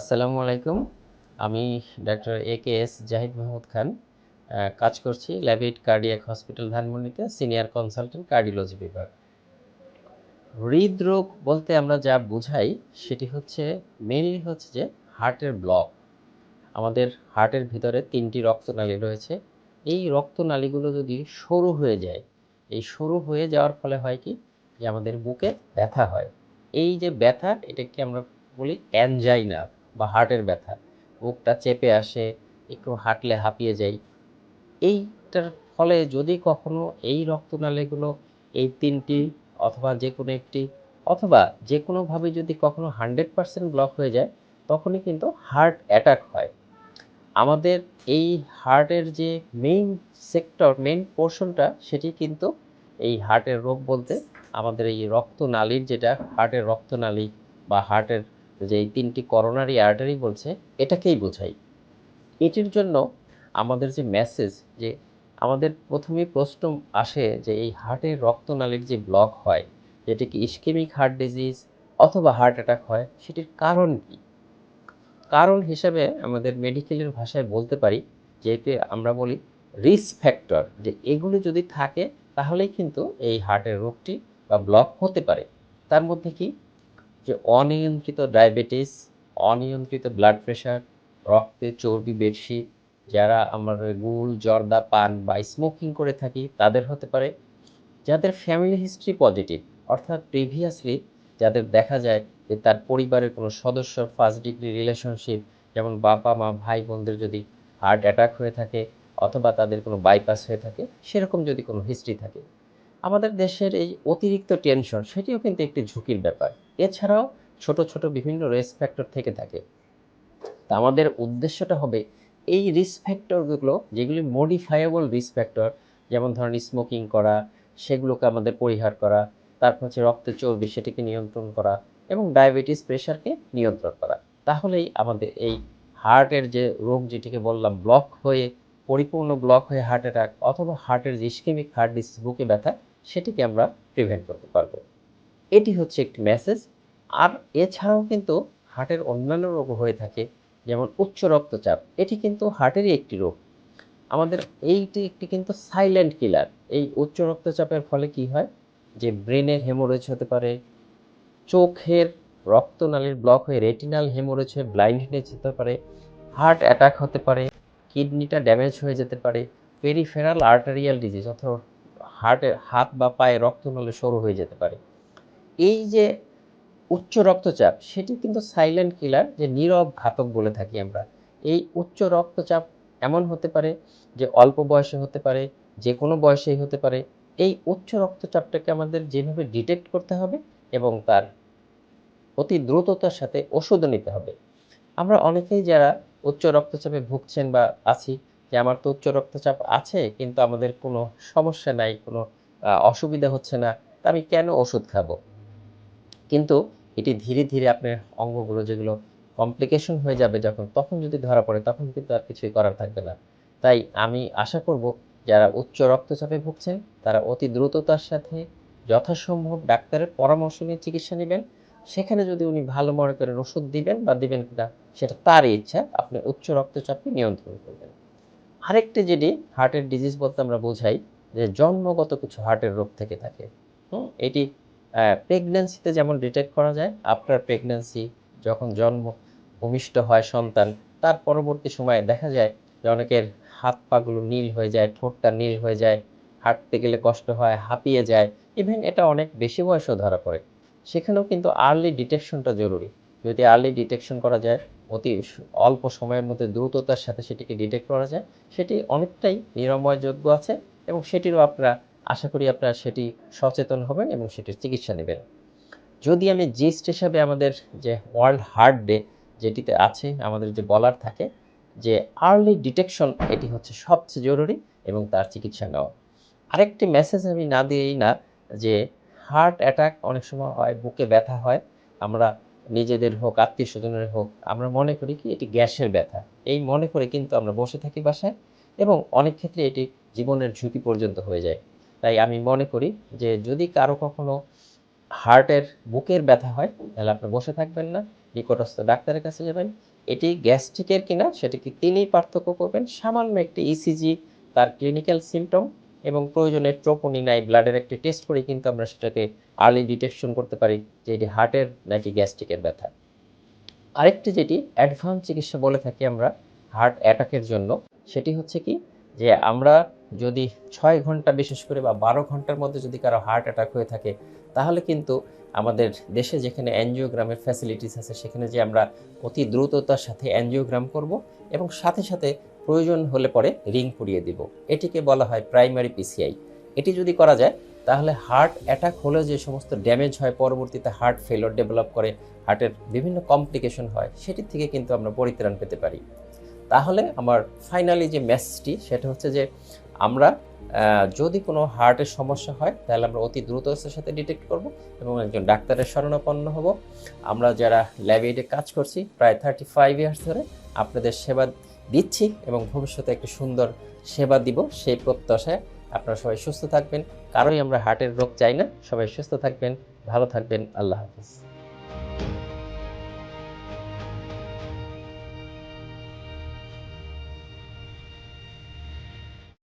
আসসালামু আলাইকুম। আমি doctor A K S Zahid Mahmud Khan কাজ করছি ল্যাবিট কার্ডিয়াক হসপিটাল ধানমন্ডিতে, সিনিয়র কনসালটেন্ট কার্ডিওলজি বিভাগ। হৃদরোগ বলতে আমরা যা বুঝাই সেটি হচ্ছে মেনলি হচ্ছে যে হার্টের ব্লক আমাদের হার্টের ভিতরে তিনটি রক্তনালী রয়েছে। এই রক্তনালীগুলো যদি সরু হয়ে যায়, এই সরু হয়ে যাওয়ার ফলে হয় কি? যে আমাদের বুকে ব্যথা হয়। এই যে ব্যথা, এটাকে আমরা বলি অ্যানজাইনা বা হার্টের ব্যথা। বুকটা চেপে আসে, একটু হাঁটলে হাঁপিয়ে যাই। এইটার ফলে যদি কখনো এই রক্তনালীগুলো এই তিনটি অথবা যে কোনো একটি অথবা যে কোনোভাবে যদি কখনো হান্ড্রেড পার্সেন্ট ব্লক হয়ে যায়, তখনই কিন্তু হার্ট অ্যাটাক হয়। আমাদের এই হার্টের যে মেইন সেক্টর মেইন পোর্শনটা সেটি কিন্তু এই হার্টের রোগ বলতে আমাদের এই রক্তনালীর যেটা হার্টের রক্তনালী বা হার্টের যে এই তিনটি করোনারি আর্টারি বলছে, এটাকেই বোঝাই। এটির জন্য আমাদের যে মেসেজ যে আমাদের প্রথমেই প্রশ্ন আসে যে এই হার্টের রক্তনালীর যে ব্লক হয়, যেটি কি ইস্কেমিক হার্ট ডিজিজ অথবা হার্ট অ্যাটাক হয়, সেটির কারণ কি? কারণ হিসেবে আমাদের মেডিকেলের ভাষায় বলতে পারি যেতে আমরা বলি রিস্ক ফ্যাক্টর যে এগুলো যদি থাকে, তাহলেই কিন্তু এই হার্টের রোগটি বা ব্লক হতে পারে। তার মধ্যে কি? যে অনিয়ন্ত্রিত ডায়াবেটিস, অনিয়ন্ত্রিত ব্লাড প্রেশার রক্তে চর্বি বেশি, যারা আমরা গুল জর্দা, পান বা স্মোকিং করে থাকি, তাদের হতে পারে যাদের ফ্যামিলি হিস্ট্রি পজিটিভ অর্থাৎ প্রিভিয়াসলি যাদের দেখা যায় যে তার পরিবারের কোনো সদস্য ফার্স্ট ডিগ্রি রিলেশনশিপ যেমন বাবা, মা, ভাই, বোনদের যদি হার্ট অ্যাটাক হয়ে থাকে অথবা তাদের কোনো বাইপাস হয়ে থাকে, সেরকম যদি কোনো হিস্ট্রি থাকে। আমাদের দেশের এই অতিরিক্ত টেনশন সেটিও কিন্তু একটি ঝুঁকির ব্যাপার। এছাড়াও ছোট ছোট বিভিন্ন রিস্ক ফ্যাক্টর থেকে থাকে। তা আমাদের উদ্দেশ্যটা হবে এই রিস্ক ফ্যাক্টরগুলো যেগুলি মডিফাইয়েবল রিস্ক ফ্যাক্টর যেমন ধরেন স্মোকিং করা, সেগুলোকে আমাদের পরিহার করা, তারপর হচ্ছে রক্তের চর্বি সেটিকে নিয়ন্ত্রণ করা এবং ডায়াবেটিস প্রেশারকে নিয়ন্ত্রণ করা। তাহলেই আমাদের এই হার্টের যে রোগ যেটিকে বললাম ব্লক হয়ে, পরিপূর্ণ ব্লক হয়ে হার্ট অ্যাটাক অথবা হার্টের যে ইস্কেমিক হার্ট ডিসিজ বুকে ব্যথা, সেটিকে আমরা প্রিভেন্ট করতে পারব। এটি হচ্ছে একটি মেসেজ আর এছাড়াও কিন্তু হার্টের অন্যান্য রোগ হয়ে থাকে, যেমন উচ্চ রক্তচাপ। এটি কিন্তু হার্টেরই একটি রোগ। আমাদের এইটি একটি কিন্তু সাইলেন্ট কিলার এই উচ্চ রক্তচাপের ফলে কি হয়? যে ব্রেনের হেমোরেজ হতে পারে, চোখের রক্তনালীর ব্লক হয়ে রেটিনাল হেমোরেজ হয়ে ব্লাইন্ডনেস হতে পারে হার্ট অ্যাটাক হতে পারে কিডনিটা ড্যামেজ হয়ে যেতে পারে পেরিফেরাল আর্টারিয়াল ডিজিজ অথবা হার্টের হাত বা পায়ে রক্তনালী সরু হয়ে যেতে পারে। এই যে উচ্চ রক্তচাপ, সেটি কিন্তু সাইলেন্ট কিলার যে নীরব ঘাতক বলে থাকি আমরা, এই উচ্চ রক্তচাপ এমন হতে পারে যে অল্প বয়সে হতে পারে, যে কোনো বয়সেই হতে পারে, এই উচ্চ রক্তচাপটাকে আমাদের যেভাবে ডিটেক্ট করতে হবে এবং তার অতি দ্রুততার সাথে ওষুধও নিতে হবে। আমরা অনেকেই যারা উচ্চ রক্তচাপে ভুগছেন বা আছি, যে আমার তো উচ্চ রক্তচাপ আছে, কিন্তু আমাদের কোনো সমস্যা নাই, কোনো অসুবিধা হচ্ছে না, তা আমি কেন ওষুধ খাব? কিন্তু এটি ধীরে ধীরে আপনার অঙ্গগুলো যেগুলো কমপ্লিকেশন হয়ে যাবে যখন, তখন যদি ধরা পড়ে, তখন কিন্তু আর কিছুই করার থাকবে না। তাই আমি আশা করব যারা উচ্চ রক্তচাপে ভুগছেন, তারা অতি দ্রুততার সাথে যথাসম্ভব ডাক্তারের পরামর্শ নিয়ে চিকিৎসা নেবেন। সেখানে যদি উনি ভালো মনে করেন ওষুধ দিবেন বা দিবেন না সেটা তার ইচ্ছা, আপনি উচ্চ রক্তচাপকে নিয়ন্ত্রণ করবেন। আরেকটি যেটি হার্টের ডিজিজ বলতে আমরা বোঝাই যে জন্মগত কিছু হার্টের রোগ থেকে থাকে। হুম, এটি প্রেগন্যান্সিতে যেমন ডিটেক্ট করা যায় আফটার প্রেগন্যান্সি যখন জন্ম ভূমিষ্ঠ হয় সন্তান, তার পরবর্তী সময়ে দেখা যায় যে অনেকের হাত পাগুলো নীল হয়ে যায়, ঠোঁটটা নীল হয়ে যায়, হাঁটতে গেলে কষ্ট হয়, হাঁপিয়ে যায় ইভেন এটা অনেক বেশি বয়সেও ধরা পড়ে। সেখানেও কিন্তু আর্লি ডিটেকশনটা জরুরি। যদি আর্লি ডিটেকশন করা যায়, অতি অল্প সময়ের মধ্যে দ্রুততার সাথে সেটিকে ডিটেক্ট করা যায়, সেটি অনেকটাই নিরাময়যোগ্য আছে এবং সেটিরও আপনারা আশা করি আপনারা সেটি সচেতন হবেন এবং সেটির চিকিৎসা নেবেন। যদি আমি জিস্ট হিসাবে আমাদের যে ওয়ার্ল্ড হার্ট ডে যেটিতে আছে, আমাদের যে বলার থাকে, যে আর্লি ডিটেকশন, এটি হচ্ছে সবচেয়ে জরুরি এবং তার চিকিৎসা নেওয়া। আরেকটি মেসেজ আমি না দিয়েই না, যে হার্ট অ্যাটাক অনেক সময় হয়, বুকে ব্যথা হয়, আমরা নিজেদের হোক, আত্মীয় স্বজনের হোক, আমরা মনে করি কি এটি গ্যাসের ব্যথা। এই মনে করে কিন্তু আমরা বসে থাকি বাসায় এবং অনেক ক্ষেত্রে এটি জীবনের ঝুঁকি পর্যন্ত হয়ে যায়। তাই আমি মনে করি যে যদি কারও কখনো হার্টের বুকের ব্যথা হয়, তাহলে আপনি বসে থাকবেন না, নিকটস্থ ডাক্তারের কাছে যাবেন। এটি গ্যাস্ট্রিকের কিনা সেটি কি তিনিই পার্থক্য করবেন। সামান্য একটি ইসিজি তার ক্লিনিক্যাল সিমটম এবং প্রয়োজনে ট্রোপোনিনাই ব্লাডের একটি টেস্ট করে কিন্তু আমরা সেটাকে আর্লি ডিটেকশন করতে পারি যে এটি হার্টের নাকি গ্যাস্ট্রিকের ব্যথা। আরেকটি যেটি অ্যাডভান্স চিকিৎসা বলে থাকি আমরা হার্ট অ্যাটাকের জন্য, সেটি হচ্ছে কি যে আমরা যদি ছয় ঘণ্টা বিশেষ করে বা বারো ঘণ্টার মধ্যে যদি কারও হার্ট অ্যাটাক হয়ে থাকে, তাহলে কিন্তু আমাদের দেশে যেখানে অ্যানজিওগ্রামের ফ্যাসিলিটিস আছে, সেখানে যে আমরা অতি দ্রুততার সাথে অ্যানজিওগ্রাম করব এবং সাথে সাথে প্রয়োজন হলে পরে রিং পরিয়ে দিব। এটিকে বলা হয় প্রাইমারি পিসিআই এটি যদি করা যায়, তাহলে হার্ট অ্যাটাক হলে যে সমস্ত ড্যামেজ হয়, পরবর্তীতে হার্ট ফেলোর ডেভেলপ করে হার্টের বিভিন্ন কমপ্লিকেশন হয়, সেটির থেকে কিন্তু আমরা পরিত্রাণ পেতে পারি। তাহলে আমার ফাইনালি যে মেসেজটি সেটা হচ্ছে যে আমরা যদি কোনো হার্টের সমস্যা হয়, তাহলে আমরা অতি দ্রুততার সাথে ডিটেক্ট করব এবং একজন ডাক্তারের শরণাপন্ন হব। আমরা যারা ল্যাব কাজ করছি, প্রায় থার্টি ফাইভ ইয়ার্স ধরে আপনাদের সেবা দিচ্ছি এবং ভবিষ্যতে একটি সুন্দর সেবা দিব। সেই প্রত্যাশায় আপনারা সবাই সুস্থ থাকবেন। কারোই আমরা হার্টের রোগ চাই না। সবাই সুস্থ থাকবেন, ভালো থাকবেন। আল্লাহ হাফিজ।